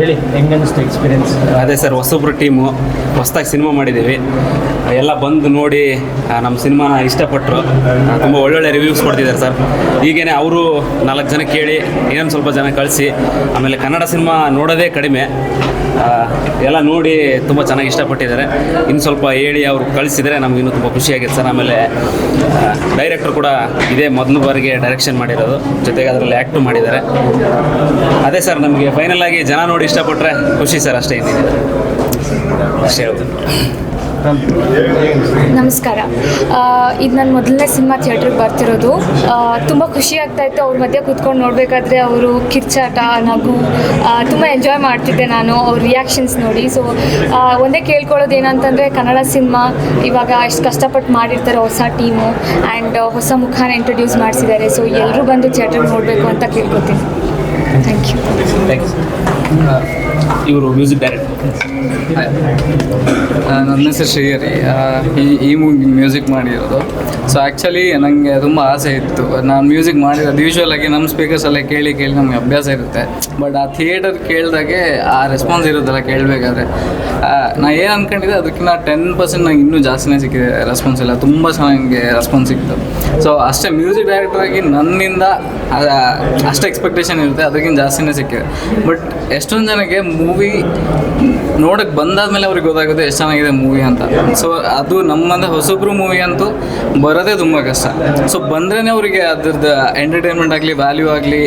ಹೇಳಿ ಎಕ್ಸ್ಪೀರಿಯನ್ಸ್ ಅದೇ ಸರ್, ಹೊಸೊಬ್ರು ಟೀಮು ಹೊಸ್ದಾಗಿ ಸಿನಿಮಾ ಮಾಡಿದ್ದೀವಿ. ಎಲ್ಲ ಬಂದು ನೋಡಿ ನಮ್ಮ ಸಿನಿಮಾನ ಇಷ್ಟಪಟ್ಟರು ತುಂಬ ಒಳ್ಳೊಳ್ಳೆ ರಿವ್ಯೂಸ್ ಕೊಡ್ತಿದ್ದಾರೆ ಸರ್. ಹೀಗೇನೆ ಅವರು ನಾಲ್ಕು ಜನ ಕೇಳಿ, ಇನ್ನೊಂದು ಸ್ವಲ್ಪ ಜನ ಕಳಿಸಿ, ಆಮೇಲೆ ಕನ್ನಡ ಸಿನಿಮಾ ನೋಡೋದೇ ಕಡಿಮೆ. ಎಲ್ಲ ನೋಡಿ ತುಂಬ ಚೆನ್ನಾಗಿ ಇಷ್ಟಪಟ್ಟಿದ್ದಾರೆ. ಇನ್ನು ಸ್ವಲ್ಪ ಹೇಳಿ ಅವರು ಕಳಿಸಿದರೆ ನಮ್ಗೆ ಇನ್ನೂ ತುಂಬ ಖುಷಿಯಾಗಿತ್ತು ಸರ್. ಆಮೇಲೆ ಡೈರೆಕ್ಟ್ರು ಕೂಡ ಇದೇ ಮೊದಲು ಬಾರಿಗೆ ಡೈರೆಕ್ಷನ್ ಮಾಡಿರೋದು. ಜೊತೆಗೆ ಅದರಲ್ಲಿ ಆ್ಯಕ್ಟು ಮಾಡಿದ್ದಾರೆ. ಅದೇ ಸರ್, ನಮಗೆ ಫೈನಲ್ ಆಗಿ ಜನ ನೋಡಿ ಇಷ್ಟಪಟ್ಟರೆ ಖುಷಿ ಸರ್ ಅಷ್ಟೇ ಏನಿದೆ ಅಷ್ಟೇ ಹೇಳ್ತೀನಿ ನಮಸ್ಕಾರ. ಇದು ನನ್ನ ಮೊದಲನೇ ಸಿನಿಮಾ ಥಿಯೇಟ್ರಿಗೆ ಬರ್ತಿರೋದು. ತುಂಬ ಖುಷಿ ಆಗ್ತಾ ಇತ್ತು ಅವ್ರ ಮಧ್ಯೆ ಕೂತ್ಕೊಂಡು ನೋಡಬೇಕಾದ್ರೆ ಅವರು ಕಿರ್ಚಾಟ, ನಗು ತುಂಬ ಎಂಜಾಯ್ ಮಾಡ್ತಿದ್ದೆ ನಾನು ಅವ್ರ ರಿಯಾಕ್ಷನ್ಸ್ ನೋಡಿ. ಸೊ ಒಂದೇ ಕೇಳ್ಕೊಳ್ಳೋದು ಏನಂತಂದರೆ ಕನ್ನಡ ಸಿನಿಮಾ ಇವಾಗ ಎಷ್ಟು ಕಷ್ಟಪಟ್ಟು ಮಾಡಿರ್ತಾರೆ ಹೊಸ ಟೀಮು ಆ್ಯಂಡ್ ಹೊಸ ಮುಖಾನ ಇಂಟ್ರೊಡ್ಯೂಸ್ ಮಾಡಿಸಿದ್ದಾರೆ. ಸೊ ಎಲ್ಲರೂ ಬಂದು ಥಿಯೇಟ್ರಿಗೆ ನೋಡಬೇಕು ಅಂತ ಕೇಳ್ಕೊತೀನಿ. ಥ್ಯಾಂಕ್ ಯು ಥ್ಯಾಂಕ್ಸ್ ಇವರು ಮ್ಯೂಸಿಕ್ ಡೈರೆಕ್ಟರ್. ನನ್ನ ಹೆಸರು ಶ್ರೀಹರಿ. ಆ, ಈ ಈ ಮೂವಿ ಮ್ಯೂಸಿಕ್ ಮಾಡಿರೋದು. ಸೊ ಆ್ಯಕ್ಚುಲಿ ನನಗೆ ತುಂಬ ಆಸೆ ಇತ್ತು. ನಾನು ಮ್ಯೂಸಿಕ್ ಮಾಡಿರೋದು ಯೂಶುವಲ್ ಆಗಿ ನಮ್ಮ ಸ್ಪೀಕರ್ಸಲ್ಲೇ ಕೇಳಿ ಕೇಳಿ ನಮಗೆ ಅಭ್ಯಾಸ ಇರುತ್ತೆ. ಬಟ್ ಆ ಥಿಯೇಟರ್ ಕೇಳಿದಾಗೆ ಆ ರೆಸ್ಪಾನ್ಸ್ ಇರುತ್ತಲ್ಲ ಕೇಳಬೇಕಾದ್ರೆ. ನಾನು ಏನು ಅಂದ್ಕೊಂಡಿದ್ದೆ ಅದಕ್ಕಿಂತ ಟೆನ್ ಪರ್ಸೆಂಟ್ ನಂಗೆ ಇನ್ನೂ ಜಾಸ್ತಿನೇ ಸಿಕ್ಕಿದೆ ರೆಸ್ಪಾನ್ಸ್ ಇಲ್ಲ ತುಂಬ ಚೆನ್ನಾಗಿ ರೆಸ್ಪಾನ್ಸ್ ಸಿಕ್ತು ಸೊ ಅಷ್ಟೇ ಮ್ಯೂಸಿಕ್ ಡೈರೆಕ್ಟರಾಗಿ ನನ್ನಿಂದ ಅದ- ಅಷ್ಟು ಎಕ್ಸ್ಪೆಕ್ಟೇಷನ್ ಇರುತ್ತೆ. ಅದಕ್ಕಿಂತ ಜಾಸ್ತಿನೇ ಸಿಕ್ಕಿದೆ. ಬಟ್ ಎಷ್ಟೊಂದು ಜನಕ್ಕೆ ಮೂವಿ ನೋಡಕ್ಕೆ ಬಂದಾದ್ಮೇಲೆ ಅವ್ರಿಗೆ ಗೊತ್ತಾಗುತ್ತೆ ಎಷ್ಟು ಚೆನ್ನಾಗಿದೆ ಮೂವಿ ಅಂತ. ಸೊ ಅದು ನಮ್ಮಂದ ಹೊಸಬ್ರು ಮೂವಿ ಅಂತೂ ಬರೋದೇ ತುಂಬ ಕಷ್ಟ. ಸೊ ಬಂದ್ರೇ ಅವರಿಗೆ ಅದ್ರದ್ದು ಎಂಟರ್ಟೈನ್ಮೆಂಟ್ ಆಗಲಿ ವ್ಯಾಲ್ಯೂ ಆಗಲಿ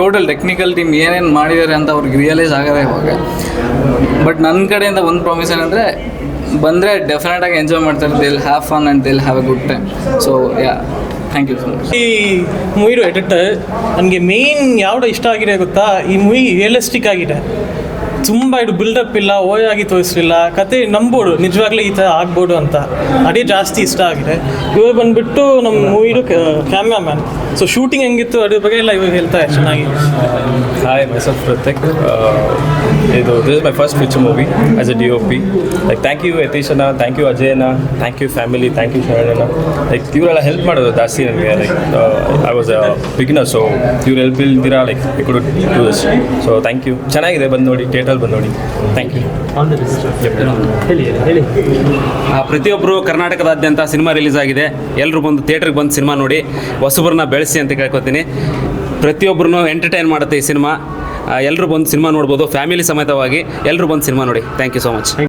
ಟೋಟಲ್ ಟೆಕ್ನಿಕಲ್ ಟೀಮ್ ಏನೇನು ಮಾಡಿದ್ದಾರೆ ಅಂತ ಅವ್ರಿಗೆ ರಿಯಲೈಸ್ ಆಗದೆ ಇವಾಗ. ಬಟ್ ನನ್ನ ಕಡೆಯಿಂದ ಒಂದು ಪ್ರಾಮಿಸ್ ಏನಂದರೆ ಬಂದರೆ ಡೆಫಿನೆಟಾಗಿ ಎಂಜಾಯ್ ಮಾಡ್ತಾರೆ they'll have fun and they'll have a good time so yeah thank you so much ಈ ಮೂವಿರು ಎಡಿಟರ್ ನನಗೆ ಮೇನ್ ಯಾವ್ದು ಇಷ್ಟ ಆಗಿದೆ ಗೊತ್ತಾ? ಈ ಮೂವಿ ರಿಯಲಿಸ್ಟಿಕ್ ಆಗಿದೆ. ತುಂಬ ಇದು ಬಿಲ್ಡಪ್ ಇಲ್ಲ ಓಯಾಗಿ ತೋರಿಸಲಿಲ್ಲ. ಕತೆ ನಂಬೋದು ನಿಜವಾಗ್ಲೂ ಈ ಥರ ಆಗ್ಬೋದು ಅಂತ. ಅದೇ ಜಾಸ್ತಿ ಇಷ್ಟ ಆಗಿದೆ. ಇವರು ಬಂದ್ಬಿಟ್ಟು ನಮ್ಮ ಮೂವಿದು ಕ್ಯಾಮ್ರಾಮ್ಯಾನ್ ಸೊ ಶೂಟಿಂಗ್ ಹೆಂಗಿತ್ತು ಅದ್ರ ಬಗ್ಗೆ ಎಲ್ಲ ಇವಾಗ ಹೇಳ್ತಾರೆ ಚೆನ್ನಾಗಿ. ಹಾಯ್ myself ಇದು Uh, ಇದು my first feature movie feature movie as a DOP. Like thank you Yatish ಅಣ್ಣ ಥ್ಯಾಂಕ್ ಯು ಅಜಯ್ ಅಣ್ಣ thank you family thank you Sharana like ಇವರೆಲ್ಲ ಹೆಲ್ಪ್ ಮಾಡೋದು ಜಾಸ್ತಿ ನನಗೆ. Like I was a beginner so ಇವ್ರು help ಇಲ್ದಿರಾ like you could do this so thank you ಚೆನ್ನಾಗಿದೆ ಬಂದು ನೋಡಿ ಥಿಯೇಟರ್ ಬಂದು ನೋಡಿ. ಥ್ಯಾಂಕ್ ಯು ಹೇಳಿ ಹೇಳಿ. ಪ್ರತಿಯೊಬ್ಬರು ಕರ್ನಾಟಕದಾದ್ಯಂತ ಸಿನಿಮಾ ರಿಲೀಸ್ ಆಗಿದೆ. ಎಲ್ಲರೂ ಬಂದು ಥಿಯೇಟ್ರಿಗೆ ಬಂದು ಸಿನಿಮಾ ನೋಡಿ. ಹೊಸಬ್ರನ್ನ ಬೆಳೆಸಿ ಅಂತ ಕೇಳ್ಕೊತೀನಿ. ಪ್ರತಿಯೊಬ್ಬರನ್ನು ಎಂಟರ್ಟೈನ್ ಮಾಡುತ್ತೆ ಈ ಸಿನಿಮಾ. ಎಲ್ಲರೂ ಬಂದು ಸಿನಿಮಾ ನೋಡ್ಬೋದು. ಫ್ಯಾಮಿಲಿ ಸಮೇತವಾಗಿ ಎಲ್ಲರೂ ಬಂದು ಸಿನಿಮಾ ನೋಡಿ. Thank you so much